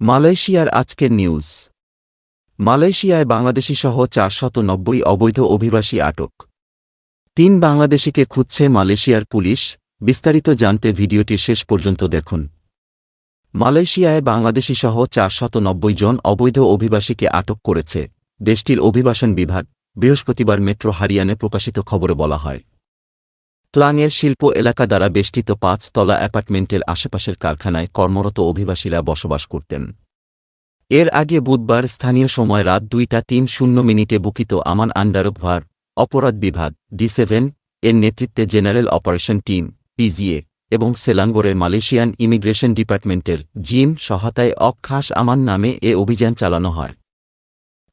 মালয়েশিয়ার আজকের নিউজ। মালয়েশিয়ায় বাংলাদেশিসহ চারশত নব্বই অবৈধ অভিবাসী আটক। তিন বাংলাদেশিকে খুঁজছে মালয়েশিয়ার পুলিশ। বিস্তারিত জানতে ভিডিওটি শেষ পর্যন্ত দেখুন। মালয়েশিয়ায় বাংলাদেশিসহ চারশত নব্বই জন অবৈধ অভিবাসীকে আটক করেছে। দেশটির অভিবাসন বিভাগ। বৃহস্পতিবার মেট্রো হারিয়ানে প্রকাশিত খবরে বলা হয়। ক্লাংয়ের শিল্প এলাকা দ্বারা বেষ্টিত পাঁচ তলা অ্যাপার্টমেন্টের আশেপাশের কারখানায় কর্মরত অভিবাসীরা বসবাস করতেন। এর আগে বুধবার স্থানীয় সময় রাত দুইটা তিন শূন্য মিনিটে বুকিত আমান আন্ডারভার অপরাধ বিভাগ, ডি সেভেন, এর নেতৃত্বে জেনারেল অপারেশন টিম পিজিএ এবং সেলাঙ্গোরের মালয়েশিয়ান ইমিগ্রেশন ডিপার্টমেন্টের জিম সহায়তায় অক্ষাস আমান নামে এ অভিযান চালানো হয়।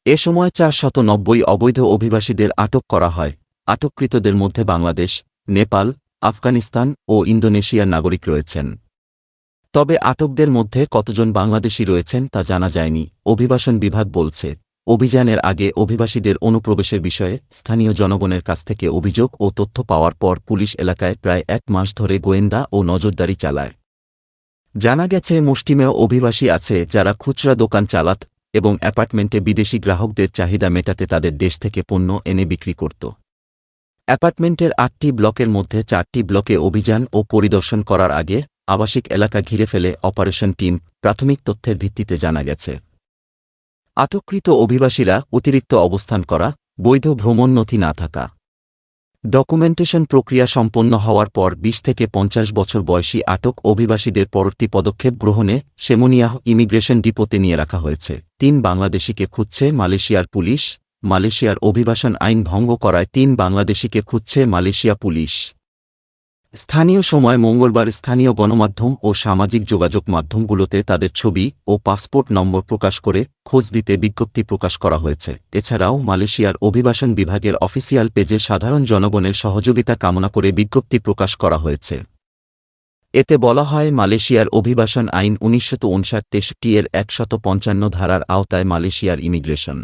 এ সময় চার শত নব্বই অবৈধ অভিবাসীদের আটক করা হয়। আটককৃতদের মধ্যে বাংলাদেশ নেপাল, আফগানিস্তান ও ইন্দোনেশিয়ার নাগরিক রয়েছেন। তবে আটকদের মধ্যে কতজন বাংলাদেশি রয়েছেন তা জানা যায়নি, অভিবাসন বিভাগ বলছে। অভিযানের আগে অভিবাসীদের অনুপ্রবেশের বিষয়ে স্থানীয় জনগণের কাছ থেকে অভিযোগ ও তথ্য পাওয়ার পর পুলিশ এলাকায় প্রায় এক মাস ধরে গোয়েন্দা ও নজরদারি চালায়। জানা গেছে, মুষ্টিমেয় অভিবাসী আছে যারা খুচরা দোকান চালাত এবং অ্যাপার্টমেন্টে বিদেশি গ্রাহকদের চাহিদা মেটাতে তাদের দেশ থেকে পণ্য এনে বিক্রি করত। অ্যাপার্টমেন্টের আটটি ব্লকের মধ্যে চারটি ব্লকে অভিযান ও পরিদর্শন করার আগে আবাসিক এলাকা ঘিরে ফেলে অপারেশন টিম প্রাথমিক তথ্যের ভিত্তিতে জানা গেছে। আটককৃত অভিবাসীরা অতিরিক্ত অবস্থান করা, বৈধ ভ্রমণ নথি না থাকা। ডকুমেন্টেশন প্রক্রিয়া সম্পন্ন হওয়ার পর বিশ থেকে পঞ্চাশ বছর বয়সী আটক অভিবাসীদের পরবর্তী পদক্ষেপ গ্রহণে সেমোনিয়াহ ইমিগ্রেশন ডিপোতে নিয়ে রাখা হয়েছে। তিন বাংলাদেশিকে খুঁজছে মালয়েশিয়ার পুলিশ মালয়েশিয়ার অভিবাসন আইন ভঙ্গ করায় তিন বাংলাদেশিকে খুঁজছে মালয়েশিয়া পুলিশ। স্থানীয় সময় মঙ্গলবার স্থানীয় গণমাধ্যম ও সামাজিক যোগাযোগ মাধ্যমগুলোতে তাদের ছবি ও পাসপোর্ট নম্বর প্রকাশ করে খোঁজ দিতে বিজ্ঞপ্তি প্রকাশ করা হয়েছে। এছাড়াও মালয়েশিয়ার অভিবাসন বিভাগের অফিসিয়াল পেজে সাধারণ জনগণের সহযোগিতা কামনা করে বিজ্ঞপ্তি প্রকাশ করা হয়েছে। এতে বলা হয়, মালয়েশিয়ার অভিবাসন আইন উনিশশো তেষট্টি এর একশত পঞ্চান্ন ধারার আওতায় মালয়েশিয়ার ইমিগ্রেশন।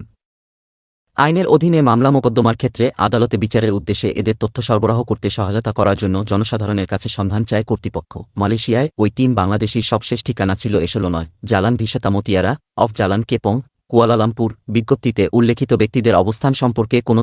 আইনের অধীনে মামলা মোকদ্দমার ক্ষেত্রে আদালতে বিচারের উদ্দেশ্যে এদের তথ্য সরবরাহ করতে সহায়তা করার জন্য জনসাধারণের কাছে সন্ধান চায় কর্তৃপক্ষ। মালয়েশিয়ায় ওই তিন বাংলাদেশির সবশেষ ঠিকানা ছিল এসলো নয়। Jalan ভিসাতামতিয়ারা off Jalan Kepong, Kuala Lumpur বিজ্ঞপ্তিতে উল্লেখিত ব্যক্তিদের অবস্থান সম্পর্কে কোনো